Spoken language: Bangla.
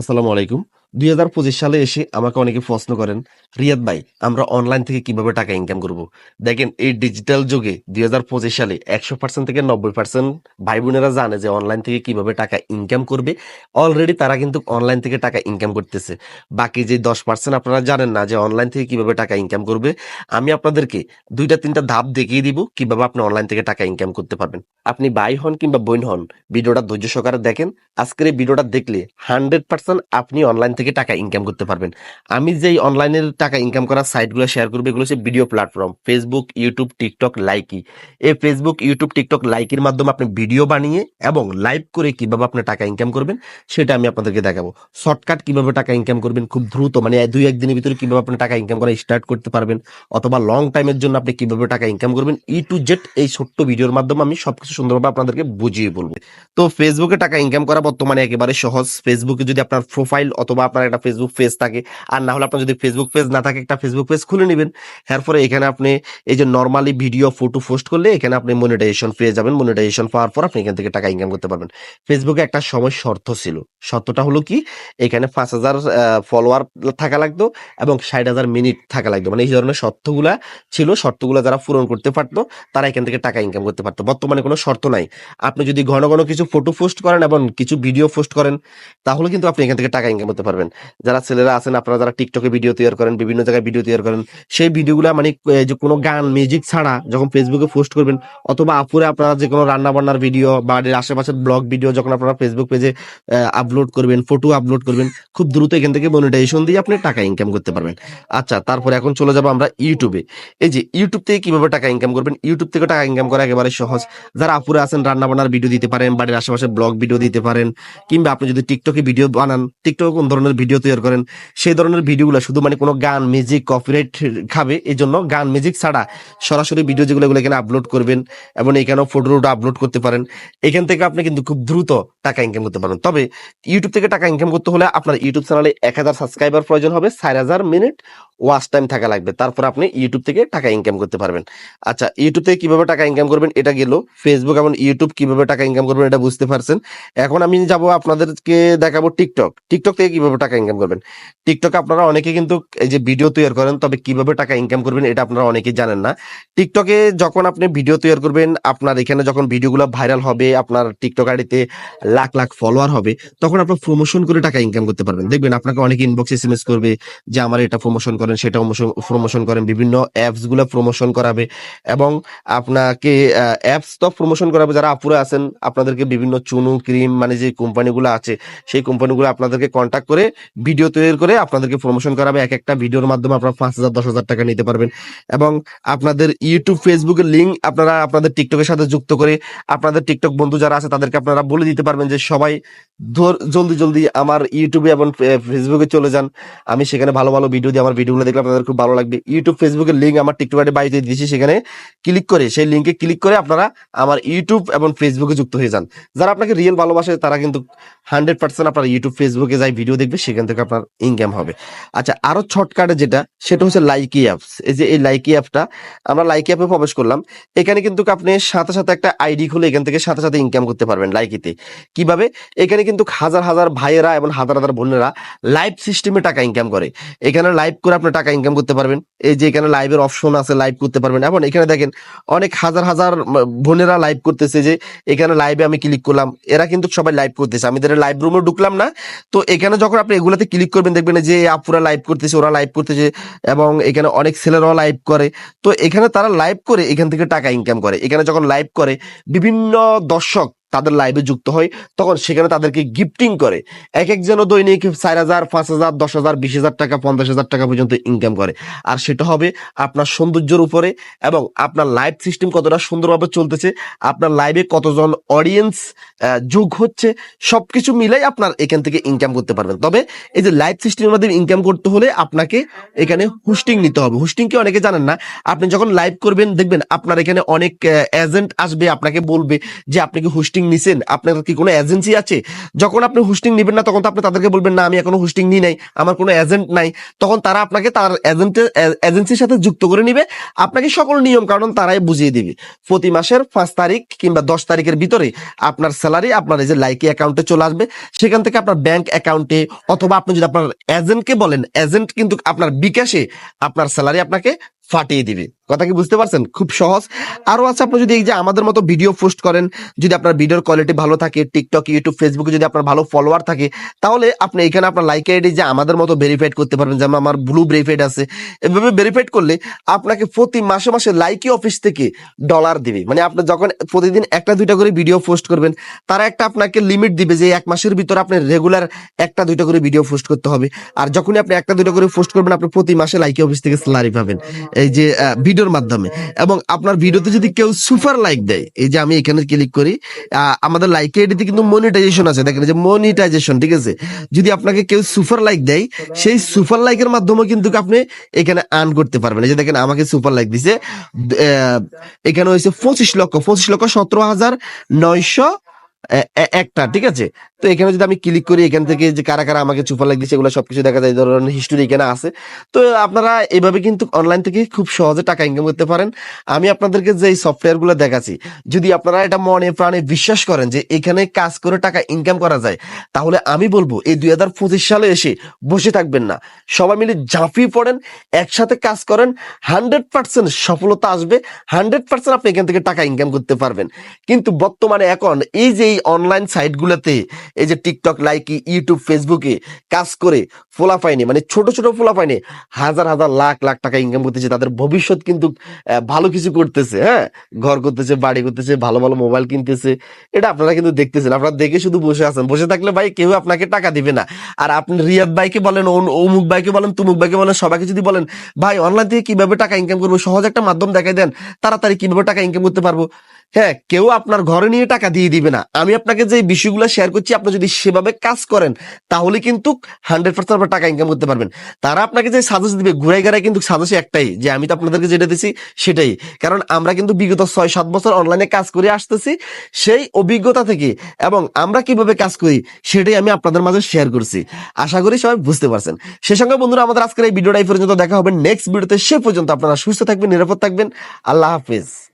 আসসালামু আলাইকুম। দুই হাজার পঁচিশ সালে এসে আমাকে অনেকে প্রশ্ন করেন, রিয়াদ ভাই, আমরা অনলাইন থেকে কীভাবে টাকা ইনকাম করব? দেখেন, এই ডিজিটাল যুগে দুই হাজার পঁচিশ সালে একশো পার্সেন্ট থেকে নব্বই পার্সেন্ট ভাই বোনেরা জানে যে অনলাইন থেকে কীভাবে টাকা ইনকাম করবে। অলরেডি তারা কিন্তু অনলাইন থেকে টাকা ইনকাম করতেছে। বাকি যে দশ পার্সেন্ট আপনারা জানেন না যে অনলাইন থেকে কীভাবে টাকা ইনকাম করবে। আমি আপনাদেরকে দুইটা, তিনটা ধাপ দেখিয়ে দিব কীভাবে আপনি অনলাইন থেকে টাকা ইনকাম করতে পারবেন। আপনি ভাই হন কিংবা বোন হন, ভিডিওটা ধৈর্য সহকারে দেখেন। আজকের এই ভিডিওটা দেখলে হান্ড্রেড পার্সেন্ট আপনি অনলাইন থেকে টাকা ইনকাম করতে পারবেন। আমি যেই অনলাইনের টাকা ইনকাম করার সাইটগুলো শেয়ার করব, এগুলো হচ্ছে video platform Facebook YouTube TikTok Likee এই ফেসবুক ইউটিউব টিকটক লাইকির মাধ্যমে আপনি ভিডিও বানিয়ে এবং লাইভ করে কীভাবে আপনি টাকা ইনকাম করবেন, সেটা আমি আপনাদেরকে দেখাবো। শর্টকাট কীভাবে টাকা ইনকাম করবেন, খুব দ্রুত মানে দুই একদিনের ভিতরে কীভাবে আপনি টাকা ইনকাম করা স্টার্ট করতে পারবেন, অথবা লং টাইমের জন্য আপনি কীভাবে টাকা ইনকাম করবেন ই টু জেড এই ছোট্ট ভিডিওর মাধ্যমে আমি সবকিছু সুন্দরভাবে আপনাদেরকে বুঝিয়ে বলব। তো ফেসবুকে টাকা ইনকাম করা বর্তমানে একেবারে সহজ। ফেসবুকে যদি আপনার প্রোফাইল অথবা আপনার একটা ফেসবুক পেজ থাকে। আর না হলে আপনার যদি ফেসবুক পেজ না থাকে, একটা ফেসবুক পেজ খুলে নেবেন। এরপরে এখানে আপনি এই যে নর্মালি ভিডিও ফটো পোস্ট করলে এখানে আপনি মনিটাইজেশন পেয়ে যাবেন। মনিটাইজেশন পাওয়ার পর আপনি এখান থেকে টাকা ইনকাম করতে পারবেন। ফেসবুকে একটা সময় শর্ত ছিল। শর্তটা হলো কি, এখানে পাঁচ হাজার ফলোয়ার থাকা লাগতো এবং ষাট হাজার মিনিট থাকা লাগতো। মানে এই ধরনের শর্তগুলা ছিল, শর্তগুলো যারা পূরণ করতে পারতো, তারা এখান থেকে টাকা ইনকাম করতে পারতো। বর্তমানে কোনো শর্ত নাই। আপনি যদি ঘন ঘন কিছু ফটো পোস্ট করেন এবং কিছু ভিডিও পোস্ট করেন, তাহলে কিন্তু আপনি এখান থেকে টাকা ইনকাম করতে পারবেন। যারা ছেলেরা আছেন, আপনারা যারা টিকটকে ভিডিও তৈরি করেন, বিভিন্ন জায়গায় ভিডিও তৈরি করেন, সেই ভিডিওগুলো মানে যে কোনো গান মিউজিক ছাড়া যখন ফেসবুকে পোস্ট করবেন, অথবা আপুরে আপনারা যে কোনো রান্না বান্নার ভিডিও বাড়ির আশেপাশের ব্লগ ভিডিও যখন আপনারা ফেসবুক পেজে আপলোড করবেন ফটো আপলোড করবেন, খুব দ্রুত এখান থেকে মনিটাইজেশন দিয়ে আপনি টাকা ইনকাম করতে পারবেন। আচ্ছা তারপরে এখন চলে যাব আমরা ইউটিউবে এই যে ইউটিউব থেকে কীভাবে টাকা ইনকাম করবেন? ইউটিউব থেকে টাকা ইনকাম করা একেবারে সহজ। যারা আপুরে আছেন রান্না বান্নার ভিডিও দিতে পারেন, বাড়ির আশেপাশে ব্লগ ভিডিও দিতে পারেন, কিংবা আপনি যদি টিকটকে ভিডিও বানান টিকটকে কোন ধরনের ভিডিও তৈরি করেন, সেই ধরনের ভিডিওগুলো শুধু মানে কোনো গান মিউজিক কপিরাইট খাবে, এই জন্য গান মিউজিক ছাড়া সরাসরি ভিডিও যেগুলো এগুলো এখানে আপলোড করবেন এবং এখানেও ফটো আপলোড করতে পারেন। এখান থেকে আপনি কিন্তু খুব দ্রুত টাকা ইনকাম করতে পারেন তবে ইউটিউব থেকে টাকা ইনকাম করতে হলে আপনার ইউটিউব চ্যানেলে এক হাজার সাবস্ক্রাইবার প্রয়োজন হবে, চার হাজার মিনিট ওয়াচ টাইম থাকা লাগবে। তারপর আপনি ইউটিউব থেকে টাকা ইনকাম করতে পারবেন। আচ্ছা ইউটিউব থেকে কীভাবে টাকা ইনকাম করবেন এটা গেল। ফেসবুক এবং ইউটিউব কীভাবে টাকা ইনকাম করবেন এটা বুঝতে পারছেন। এখন আমি যাব আপনাদেরকে দেখাবো টিকটক টিকটক থেকে কীভাবে টাকা ইনকাম করবেন? টিকটক আপনারা অনেকে কিন্তু এই যে ভিডিও তৈরি করেন, তবে কীভাবে টাকা ইনকাম করবেন এটা আপনারা অনেকেই জানেন না। টিকটকে যখন আপনি ভিডিও তৈরি করবেন, আপনার এখানে যখন ভিডিওগুলো ভাইরাল হবে, আপনার টিকটক আইডিতে লাখ লাখ ফলোয়ার হবে, তখন আপনার প্রমোশন করে টাকা ইনকাম করতে পারবেন। দেখবেন আপনাকে অনেকে ইনবক্স এস করবে যে, আমার এটা প্রমোশন করেন, সেটা প্রমোশন করেন, বিভিন্ন অ্যাপসগুলো প্রমোশন করাবে এবং আপনাকে অ্যাপস তো প্রমোশন করাবে, যারা আপুরে আছেন, আপনাদেরকে বিভিন্ন চুনু, ক্রিম মানে যে কোম্পানিগুলো আছে, সেই কোম্পানিগুলো আপনাদেরকে কন্ট্যাক্ট করে ভিডিও তৈরি করে আপনাদেরকে প্রমোশন করাবে। এক একটা ভিডিওর মাধ্যমে আপনারা পাঁচ হাজার, দশ হাজার টাকা নিতে পারবেন এবং আপনাদের ইউটিউব ফেসবুকের লিঙ্ক আপনারা আপনাদের টিকটকের সাথে যুক্ত করে আপনাদের টিকটক বন্ধু যারা আছে, তাদেরকে আপনারা বলে দিতে পারবেন যে, সবাই জলদি জলদি আমার ইউটিউবে এবং ফেসবুকে চলে যান। আমি সেখানে ভালো ভালো ভিডিও দিই আমার ভিডিওগুলো দেখলে আপনাদের খুব ভালো লাগবে। ইউটিউব ফেসবুকের লিঙ্ক আমার টিকটক আইডি বাড়িতে দিয়েছি, সেখানে ক্লিক করে, সেই লিঙ্কে ক্লিক করে আপনারা আমার ইউটিউব এবং ফেসবুকে যুক্ত হয়ে যান। যারা আপনাকে রিয়েল ভালোবাসে, তারা কিন্তু হান্ড্রেড পার্সেন্ট আপনার ইউটিউব ফেসবুকে যাই ভিডিও দেখবে, সেখান থেকে আপনার ইনকাম হবে। আচ্ছা আরও শর্টকাটে যেটা, সেটা হচ্ছে লাইকি অ্যাপস এই যে এই লাইকি অ্যাপটা আমরা লাইকি অ্যাপে প্রবেশ করলাম। এখানে কিন্তু আপনি সাথে সাথে একটা আইডি খুলে এখান থেকে সাথে সাথে ইনকাম করতে পারবেন লাইকিতে কীভাবে? এখানে কিন্তু হাজার হাজার ভাইয়েরা এবং হাজার হাজার বোনেরা লাইভ সিস্টেমে টাকা ইনকাম করে। এখানে লাইভ করে আপনি টাকা ইনকাম করতে পারবেন। এই যে এখানে লাইভের অপশন আছে লাইভ করতে পারবেন। এবং এখানে দেখেন, অনেক হাজার হাজার বোনেরা লাইভ করতেছে যে, এখানে লাইভে আমি ক্লিক করলাম। এরা কিন্তু সবাই লাইভ করতেছে। আমি এদের লাইভ রুমে ঢুকলাম না। তো এখানে যখন আপনি এগুলাতে ক্লিক করবেন, দেখবেন যে আপুরা লাইভ করতেছে, ওরা লাইভ করতেছে এবং এখানে অনেক ছেলেরাও লাইভ করে। তো এখানে তারা লাইভ করে, এখান থেকে টাকা ইনকাম করে। এখানে যখন লাইভ করে, বিভিন্ন দর্শক তাদের লাইভে যুক্ত হয়, তখন সেখানে তাদেরকে গিফটিং করে। এক একজনও দৈনিক চার হাজার, পাঁচ হাজার, দশ হাজার, বিশ হাজার টাকা, পঞ্চাশ হাজার টাকা পর্যন্ত ইনকাম করে। আর সেটা হবে আপনার সৌন্দর্যের উপরে এবং আপনার লাইভ সিস্টেম কতটা সুন্দরভাবে চলতেছে, আপনার লাইভে কতজন অডিয়েন্স যোগ হচ্ছে, সবকিছু মিলাই আপনার এখান থেকে ইনকাম করতে পারবেন। তবে এই যে লাইভ সিস্টেমের মাধ্যমে ইনকাম করতে হলে আপনাকে এখানে হোস্টিং নিতে হবে। হোস্টিং কি অনেকে জানেন না? আপনি যখন লাইভ করবেন, দেখবেন আপনার এখানে অনেক এজেন্ট আসবে, আপনাকে বলবে যে আপনি কি হোস্টিং হোস্টিং নিছেন? আপনার কি কোনো এজেন্সি আছে? যখন আপনি হোস্টিং নেবেন না, তখন তো আপনি তাদেরকে বলবেন, না, আমি এখনও হোস্টিং নিই নাই, আমার কোনো এজেন্ট নাই। তখন তারা আপনাকে তার এজেন্টের এজেন্সির সাথে যুক্ত করে নিবে, আপনাকে সকল নিয়ম কারণ তারাই বুঝিয়ে দিবে। প্রতি মাসের পাঁচ তারিখ কিংবা দশ তারিখের ভিতরে আপনার স্যালারি আপনার এই যে লাইকি অ্যাকাউন্টে চলে আসবে। সেখান থেকে আপনার ব্যাংক অ্যাকাউন্টে অথবা আপনি যদি আপনার এজেন্টকে বলেন এজেন্ট কিন্তু আপনার বিকাশে আপনার স্যালারি আপনাকে ফাটিয়ে দিবে। কথা কি বুঝতে পারছেন? খুব সহজ। আরও আছে, আপনি যদি এই যে আমাদের মতো ভিডিও পোস্ট করেন, যদি আপনার ভিডিওর কোয়ালিটি ভালো থাকে টিকটক ইউটিউব ফেসবুকে যদি আপনার ভালো ফলোয়ার থাকে, তাহলে আপনি এখানে আপনার লাইক আইডি যে আমাদের মতো ভেরিফাইড করতে পারবেন, যেমন আমার ব্লু ভেরিফাইড আছে, এভাবে ভেরিফাইড করলে আপনাকে প্রতি মাসে মাসে লাইকি অফিস থেকে ডলার দিবে। মানে আপনি যখন প্রতিদিন একটা, দুইটা করে ভিডিও পোস্ট করবেন, তারা একটা আপনাকে লিমিট দিবে যে এক মাসের ভিতরে আপনি রেগুলার একটা, দুইটা করে ভিডিও পোস্ট করতে হবে। আর যখনই আপনি একটা, দুইটা করে পোস্ট করবেন, আপনি প্রতি মাসে লাইকি অফিস থেকে স্যালারি পাবেন। এই যে ভিডিওর মাধ্যমে। এবং আপনার ভিডিওতে যদি কেউ সুপার লাইক দেয়, এই যে আমি এখানে ক্লিক করি আমাদের লাইক আইডিতে কিন্তু মনিটাইজেশন আছে। দেখেন যে মনিটাইজেশন ঠিক আছে? যদি আপনাকে কেউ সুপার লাইক দেয়, সেই সুপার লাইকের মাধ্যমে কিন্তু আপনি এখানে আর্ন করতে পারবেন। এই যে দেখেন, আমাকে সুপার লাইক দিছে। এখানে হয়েছে পঁচিশ লক্ষ পঁচিশ লক্ষ সতেরো হাজার নয়শো একটা, ঠিক আছে? তো এখানে যদি আমি ক্লিক করি, এখান থেকে যে কারা কারা আমাকে লাইক দিচ্ছে এগুলো সবকিছু দেখা যায়। ধরনের হিস্টোরি এখানে আছে। তো আপনারা এভাবে কিন্তু অনলাইন থেকে খুব সহজে টাকা ইনকাম করতে পারেন। আমি আপনাদেরকে যে সফটওয়্যারগুলো দেখাচ্ছি, যদি আপনারা এটা মনে প্রাণে বিশ্বাস করেন যে এখানে কাজ করে টাকা ইনকাম করা যায়, তাহলে আমি বলব, এই দুই হাজার পঁচিশ সালে এসে বসে থাকবেন না। সবাই মিলে ঝাঁপিয়ে পড়েন, একসাথে কাজ করেন হান্ড্রেড পার্সেন্ট সফলতা আসবে হান্ড্রেড পার্সেন্ট আপনি এখান থেকে টাকা ইনকাম করতে পারবেন। কিন্তু বর্তমানে এখন এই যে এই অনলাইন সাইটগুলোতে এই যে টিকটক লাইকি ইউটিউব ফেসবুকে কাজ করে ফোলা পায়নি। মানে ছোট ছোট ফোলা পায়নি। হাজার হাজার, লাখ লাখ টাকা ইনকাম করতেছে। তাদের ভবিষ্যৎ কিন্তু ভালো কিছু করতেছে হ্যাঁ? ঘর করতেছে, বাড়ি করতেছে, ভালো ভালো মোবাইল কিনতেছে। এটা আপনারা কিন্তু দেখতেছেন। আপনারা দেখে শুধু বসে আছেন। বসে থাকলে ভাই কেউ আপনাকে টাকা দিবে না। আর আপনি রিয়াদ ভাইকে বলেন অমুক ভাইকে বলেন, তুমুক ভাইকে বলেন, সবাইকে যদি বলেন, ভাই অনলাইন থেকে কীভাবে টাকা ইনকাম করব? সহজ একটা মাধ্যম দেখাই দেন। তাড়াতাড়ি কীভাবে টাকা ইনকাম করতে পারব? হ্যাঁ কেউ আপনার ঘরে নিয়ে টাকা দিয়ে দিবে না। আমি আপনাকে যে বিষয়গুলো শেয়ার করছি, আপনি যদি সেভাবে কাজ করেন, তাহলে কিন্তু হান্ড্রেড পার্সেন্ট আপনার টাকা ইনকাম করতে পারবেন। তারা আপনাকে যে সাজেস্ট দিবে, ঘুরাই ঘুরাই কিন্তু সাজেস্ট একটাই, যে আমি তো আপনাদেরকে যেটা দিছি সেটাই। কারণ আমরা কিন্তু বিগত ছয় সাত বছর অনলাইনে কাজ করে আসতেছি, সেই অভিজ্ঞতা থেকে এবং আমরা কীভাবে কাজ করি, সেটাই আমি আপনাদের মাঝে শেয়ার করছি। আশা করি সবাই বুঝতে পারছেন। সে সঙ্গে বন্ধুরা, আমাদের আজকের এই ভিডিওটা এই পর্যন্ত দেখা হবে। নেক্সট ভিডিওতে সে পর্যন্ত আপনারা সুস্থ থাকবেন, নিরাপদ থাকবেন। আল্লাহ হাফিজ।